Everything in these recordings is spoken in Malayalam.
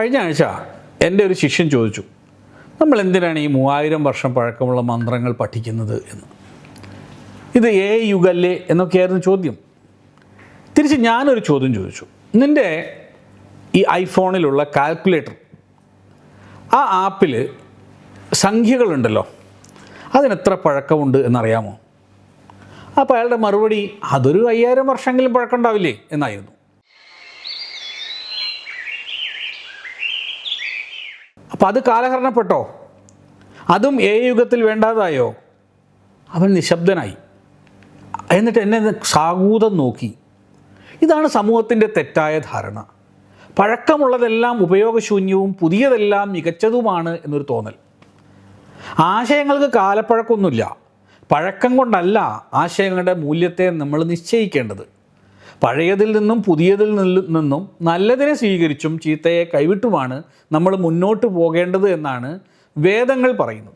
കഴിഞ്ഞ ആഴ്ച എന്റെ ഒരു ശിഷ്യൻ ചോദിച്ചു നമ്മൾ എന്തിനാണ് ഈ മൂവായിരം വർഷം പഴക്കമുള്ള മന്ത്രങ്ങൾ പഠിക്കുന്നത് എന്ന്? ഇത് ഏ യുഗല്ലേ എന്നൊക്കെയായിരുന്നു ചോദ്യം. തിരിച്ച് ഞാനൊരു ചോദ്യം ചോദിച്ചു നിന്റെ ഈ ഐഫോണിലുള്ള കാൽക്കുലേറ്റർ ആ ആപ്പിൽ സംഖ്യകളുണ്ടല്ലോ അതിനെത്ര പഴക്കമുണ്ട് എന്നറിയാമോ? അപ്പോൾ അയാളുടെ മറുപടി അതൊരു അയ്യായിരം വർഷമെങ്കിലും പഴക്കമുണ്ടാവില്ലേ? എന്നായിരുന്നു. അപ്പം അത് കാലഹരണപ്പെട്ടോ? അതും ഏ യുഗത്തിൽ വേണ്ടാതായോ? അവൻ നിശബ്ദനായി. എന്നിട്ട് എന്നെ സാഗൂതം നോക്കി. ഇതാണ് സമൂഹത്തിന്റെ തെറ്റായ ധാരണ. പഴക്കമുള്ളതെല്ലാം ഉപയോഗശൂന്യവും പുതിയതെല്ലാം മികച്ചതുമാണ് എന്നൊരു തോന്നൽ. ആശയങ്ങൾക്ക് കാലപ്പഴക്കമൊന്നുമില്ല. പഴക്കം കൊണ്ടല്ല ആശയങ്ങളുടെ മൂല്യത്തെ നമ്മൾ നിശ്ചയിക്കേണ്ടത്. പഴയതിൽ നിന്നും പുതിയതിൽ നിന്നും നല്ലതിനെ സ്വീകരിച്ചും ചീത്തയെ കൈവിട്ടുമാണ് നമ്മൾ മുന്നോട്ട് പോകേണ്ടത് എന്നാണ് വേദങ്ങൾ പറയുന്നത്.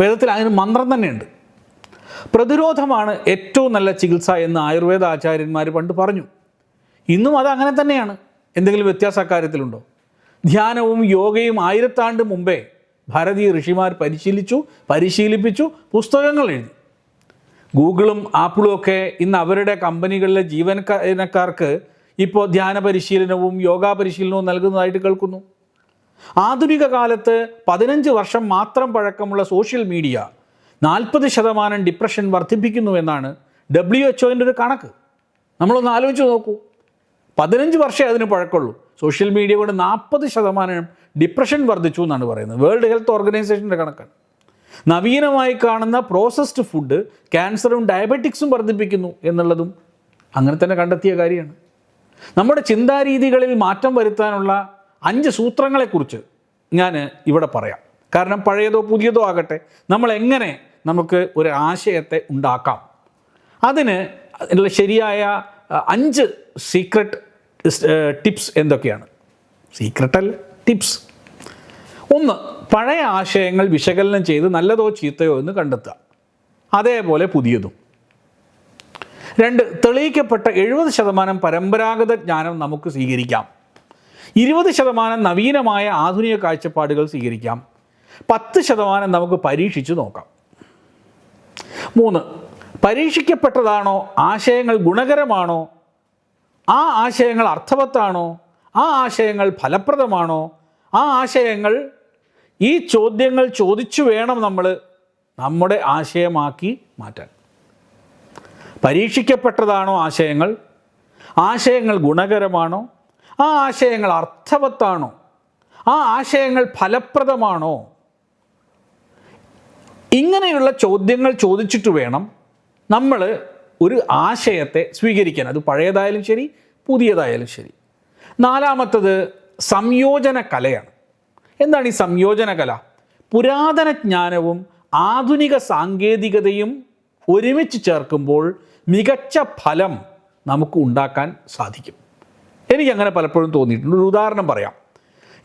വേദത്തിൽ അതിന് മന്ത്രം തന്നെയുണ്ട്. പ്രതിരോധമാണ് ഏറ്റവും നല്ല ചികിത്സ എന്ന് ആയുർവേദ ആചാര്യന്മാർ പണ്ട് പറഞ്ഞു. ഇന്നും അത് അങ്ങനെ തന്നെയാണ്. എന്തെങ്കിലും വ്യത്യാസ അക്കാര്യത്തിലുണ്ടോ? ധ്യാനവും യോഗയും ആയിരത്താണ്ട് മുമ്പേ ഭാരതീയ ഋഷിമാർ പരിശീലിച്ചു പരിശീലിപ്പിച്ചു പുസ്തകങ്ങൾ എഴുതി. ഗൂഗിളും ആപ്പിളും ഒക്കെ ഇന്ന് അവരുടെ കമ്പനികളിലെ ജീവനക്കാർക്ക് ഇപ്പോൾ ധ്യാന പരിശീലനവും യോഗ പരിശീലനവും നൽകുന്നതായിട്ട് കേൾക്കുന്നു. ആധുനിക കാലത്ത് പതിനഞ്ച് വർഷം മാത്രം പഴക്കമുള്ള സോഷ്യൽ മീഡിയ നാൽപ്പത് ശതമാനം ഡിപ്രഷൻ വർദ്ധിപ്പിക്കുന്നു എന്നാണ് ഡബ്ല്യു എച്ച് ഒന്റെ ഒരു കണക്ക്. നമ്മളൊന്ന് ആലോചിച്ച് നോക്കൂ. പതിനഞ്ച് വർഷമേ അതിന് പഴക്കമുള്ളൂ. സോഷ്യൽ മീഡിയ കൊണ്ട് നാൽപ്പത് ശതമാനം ഡിപ്രഷൻ വർദ്ധിച്ചു എന്നാണ് പറയുന്നത്. വേൾഡ് ഹെൽത്ത് ഓർഗനൈസേഷന്റെ കണക്കാണ്. നവീനമായി കാണുന്ന പ്രോസസ്ഡ് ഫുഡ് ക്യാൻസറും ഡയബറ്റിക്സും വർദ്ധിപ്പിക്കുന്നു എന്നുള്ളതും അങ്ങനെ തന്നെ കണ്ടെത്തിയ കാര്യമാണ്. നമ്മുടെ ചിന്താരീതികളിൽ മാറ്റം വരുത്താനുള്ള അഞ്ച് സൂത്രങ്ങളെക്കുറിച്ച് ഞാൻ ഇവിടെ പറയാം. കാരണം പഴയതോ പുതിയതോ ആകട്ടെ നമ്മൾ എങ്ങനെ നമുക്ക് ഒരു ആശയത്തെ ഉണ്ടാക്കാം? അതിന് ശരിയായ അഞ്ച് സീക്രട്ട് ടിപ്സ് എന്തൊക്കെയാണ്? സീക്രട്ടൽ ടിപ്സ് ഒന്ന് പഴയ ആശയങ്ങൾ വിശകലനം ചെയ്ത് നല്ലതോ ചീത്തയോ എന്ന് കണ്ടെത്തുക. അതേപോലെ പുതിയതും. രണ്ട് തെളിയിക്കപ്പെട്ട എഴുപത് ശതമാനം പരമ്പരാഗത ജ്ഞാനം നമുക്ക് സ്വീകരിക്കാം. ഇരുപത് ശതമാനം നവീനമായ ആധുനിക കാഴ്ചപ്പാടുകൾ സ്വീകരിക്കാം. പത്ത് ശതമാനം നമുക്ക് പരീക്ഷിച്ചു നോക്കാം. മൂന്ന് പരീക്ഷിക്കപ്പെട്ടതാണോ? ആശയങ്ങൾ ഗുണകരമാണോ? ആ ആശയങ്ങൾ അർത്ഥവത്താണോ? ആ ആശയങ്ങൾ ഫലപ്രദമാണോ? ആ ആശയങ്ങൾ ഈ ചോദ്യങ്ങൾ ചോദിച്ചു വേണം നമ്മൾ നമ്മുടെ ആശയമാക്കി മാറ്റാൻ. പരീക്ഷിക്കപ്പെട്ടതാണോ ആശയങ്ങൾ? ആശയങ്ങൾ ഗുണകരമാണോ? ആ ആശയങ്ങൾ അർത്ഥവത്താണോ? ആ ആശയങ്ങൾ ഫലപ്രദമാണോ? ഇങ്ങനെയുള്ള ചോദ്യങ്ങൾ ചോദിച്ചിട്ട് വേണം നമ്മൾ ഒരു ആശയത്തെ സ്വീകരിക്കാൻ. അത് പഴയതായാലും ശരി പുതിയതായാലും ശരി. നാലാമത്തത് സംയോജന കലയാണ്. എന്താണ് ഈ സംയോജന കല? പുരാതന ജ്ഞാനവും ആധുനിക സാങ്കേതികതയും ഒരുമിച്ച് ചേർക്കുമ്പോൾ മികച്ച ഫലം നമുക്ക് ഉണ്ടാക്കാൻ സാധിക്കും. എനിക്കങ്ങനെ പലപ്പോഴും തോന്നിയിട്ടുണ്ട്. ഒരു ഉദാഹരണം പറയാം.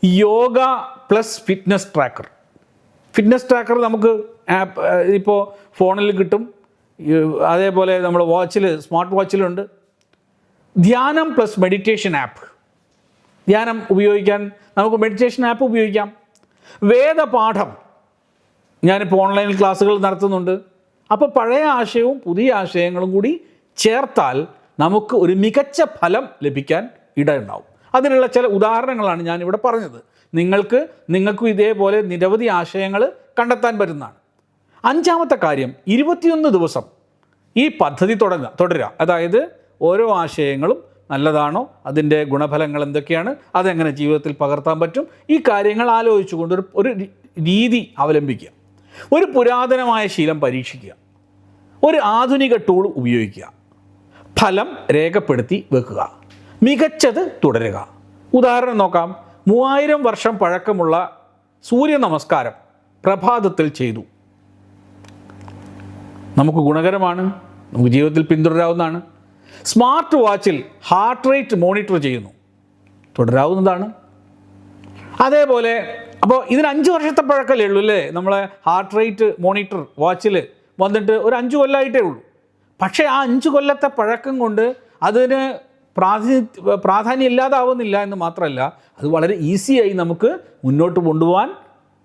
Yoga plus fitness tracker. Fitness tracker നമുക്ക് ആപ്പ് ഇപ്പോൾ ഫോണിൽ കിട്ടും. അതേപോലെ നമ്മുടെ വാച്ചിൽ സ്മാർട്ട് വാച്ചിലുണ്ട്. ധ്യാനം പ്ലസ് മെഡിറ്റേഷൻ ആപ്പ്. ധ്യാനം ഉപയോഗിക്കാൻ നമുക്ക് മെഡിറ്റേഷൻ ആപ്പ് ഉപയോഗിക്കാം. വേദപാഠം. ഞാനിപ്പോൾ ഓൺലൈൻ ക്ലാസ്സുകൾ നടത്തുന്നുണ്ട്. അപ്പോൾ പഴയ ആശയവും പുതിയ ആശയങ്ങളും കൂടി ചേർത്താൽ നമുക്ക് ഒരു മികച്ച ഫലം ലഭിക്കാൻ ഇടയുണ്ടാവും. അതിനുള്ള ചില ഉദാഹരണങ്ങളാണ് ഞാനിവിടെ പറഞ്ഞത്. നിങ്ങൾക്ക് നിങ്ങൾക്കും ഇതേപോലെ നിരവധി ആശയങ്ങൾ കണ്ടെത്താൻ പറ്റുന്നതാണ്. അഞ്ചാമത്തെ കാര്യം ഇരുപത്തിയൊന്ന് ദിവസം ഈ പദ്ധതി തുടങ്ങുക തുടരുക. അതായത് ഓരോ ആശയങ്ങളും നല്ലതാണോ? അതിന്റെ ഗുണഫലങ്ങൾ എന്തൊക്കെയാണ്? അതെങ്ങനെ ജീവിതത്തിൽ പകർത്താൻ പറ്റും? ഈ കാര്യങ്ങൾ ആലോചിച്ചുകൊണ്ട് ഒരു ഒരു രീതി അവലംബിക്കുക. ഒരു പുരാതനമായ ശീലം പരീക്ഷിക്കുക. ഒരു ആധുനിക ടൂൾ ഉപയോഗിക്കുക. ഫലം രേഖപ്പെടുത്തി വെക്കുക. മികച്ചത് തുടരുക. ഉദാഹരണം നോക്കാം. മൂവായിരം വർഷം പഴക്കമുള്ള സൂര്യ നമസ്കാരം പ്രഭാതത്തിൽ ചെയ്തു. നമുക്ക് ഗുണകരമാണ്. നമുക്ക് ജീവിതത്തിൽ പിന്തുടരാവുന്നതാണ്. സ്മാർട്ട് വാച്ചിൽ ഹാർട്ട് റേറ്റ് മോണിറ്റർ ചെയ്യുന്നു. തുടരാവുന്നതാണ്. അതേപോലെ അപ്പോൾ ഇതിന് അഞ്ച് വർഷത്തെ പഴക്കമല്ലേ ഉള്ളൂ അല്ലേ? നമ്മളെ ഹാർട്ട് റേറ്റ് മോണിറ്റർ വാച്ചിൽ വന്നിട്ട് ഒരു അഞ്ച് കൊല്ലമായിട്ടേ ഉള്ളൂ. പക്ഷേ ആ അഞ്ച് കൊല്ലത്തെ പഴക്കം കൊണ്ട് അതിന് പ്രാധാന്യ പ്രാധാന്യം ഇല്ലാതാവുന്നില്ല എന്ന് മാത്രമല്ല അത് വളരെ ഈസിയായി നമുക്ക് മുന്നോട്ട് കൊണ്ടുപോകാൻ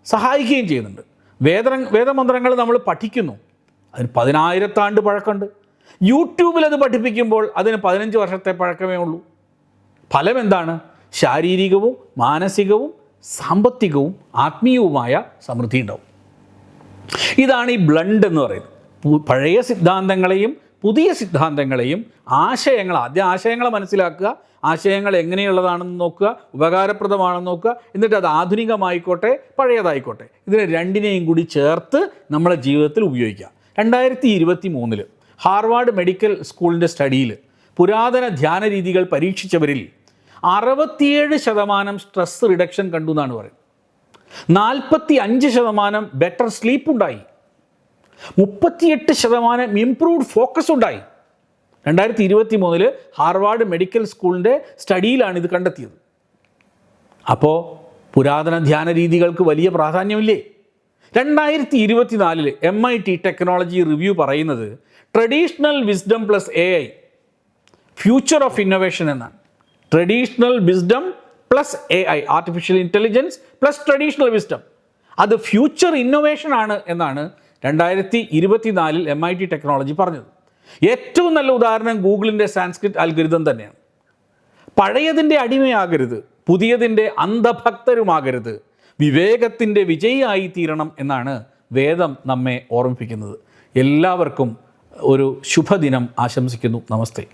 സഹായിക്കുകയും ചെയ്യുന്നുണ്ട്. വേദ വേദമന്ത്രങ്ങൾ നമ്മൾ പഠിക്കുന്നു. അതിന് പതിനായിരത്താണ്ട് പഴക്കമുണ്ട്. യൂട്യൂബിൽ അത് പഠിപ്പിക്കുമ്പോൾ അതിന് പതിനഞ്ച് വർഷത്തെ പഴക്കമേ ഉള്ളൂ. ഫലം എന്താണ്? ശാരീരികവും മാനസികവും സാമ്പത്തികവും ആത്മീയവുമായ സമൃദ്ധി ഉണ്ടാവും. ഇതാണ് ഈ ബ്ലണ്ട് എന്ന് പറയുന്നത്. പഴയ സിദ്ധാന്തങ്ങളെയും പുതിയ സിദ്ധാന്തങ്ങളെയും ആശയങ്ങൾ ആദ്യം ആശയങ്ങളെ മനസ്സിലാക്കുക ആശയങ്ങൾ എങ്ങനെയുള്ളതാണെന്ന് നോക്കുക ഉപകാരപ്രദമാണെന്ന് നോക്കുക എന്നിട്ട് അത് ആധുനികമായിക്കോട്ടെ പഴയതായിക്കോട്ടെ. ഇതിനെ രണ്ടിനെയും കൂടി ചേർത്ത് നമ്മളെ ജീവിതത്തിൽ ഉപയോഗിക്കുക രണ്ടായിരത്തി ഇരുപത്തി മൂന്നിൽ ഹാർവാർഡ് മെഡിക്കൽ സ്കൂളിന്റെ സ്റ്റഡിയിൽ പുരാതന ധ്യാന രീതികൾ പരീക്ഷിച്ചവരിൽ അറുപത്തിയേഴ് ശതമാനം സ്ട്രെസ് റിഡക്ഷൻ കണ്ടു എന്നാണ് പറയുന്നത്. നാൽപ്പത്തി അഞ്ച് ശതമാനം ബെറ്റർ സ്ലീപ്പ് ഉണ്ടായി. മുപ്പത്തിയെട്ട് ശതമാനം ഇംപ്രൂവ്ഡ് ഫോക്കസ് ഉണ്ടായി. രണ്ടായിരത്തി ഇരുപത്തി മൂന്നിൽ ഹാർവാർഡ് മെഡിക്കൽ സ്കൂളിന്റെ സ്റ്റഡിയിലാണ് ഇത് കണ്ടെത്തിയത്. അപ്പോൾ പുരാതന ധ്യാന രീതികൾക്ക് വലിയ പ്രാധാന്യമില്ലേ? രണ്ടായിരത്തി ഇരുപത്തിനാലിൽ M I T technology review പറയുന്നത് traditional wisdom plus A I future of innovation എന്നാണ്. Traditional wisdom plus A I artificial intelligence plus traditional wisdom അത് ഫ്യൂച്ചർ ഇന്നോവേഷൻ ആണ് എന്നാണ് രണ്ടായിരത്തി ഇരുപത്തിനാലിൽ എം ഐ ടി ടെക്നോളജി പറഞ്ഞത്. ഏറ്റവും നല്ല ഉദാഹരണം ഗൂഗിളിന്റെ സാൻസ്ക്രിറ്റ് അൽഗരിതം തന്നെയാണ്. പഴയതിന്റെ അടിമയാകരുത് പുതിയതിന്റെ അന്ധഭക്തരുമാകരുത് വിവേകത്തിന്റെ വിജയിയായി തീരണം എന്നാണ് വേദം നമ്മെ ഓർമ്മിപ്പിക്കുന്നത്. എല്ലാവർക്കും ഒരു ശുഭദിനം ആശംസിക്കുന്നു. നമസ്തേ.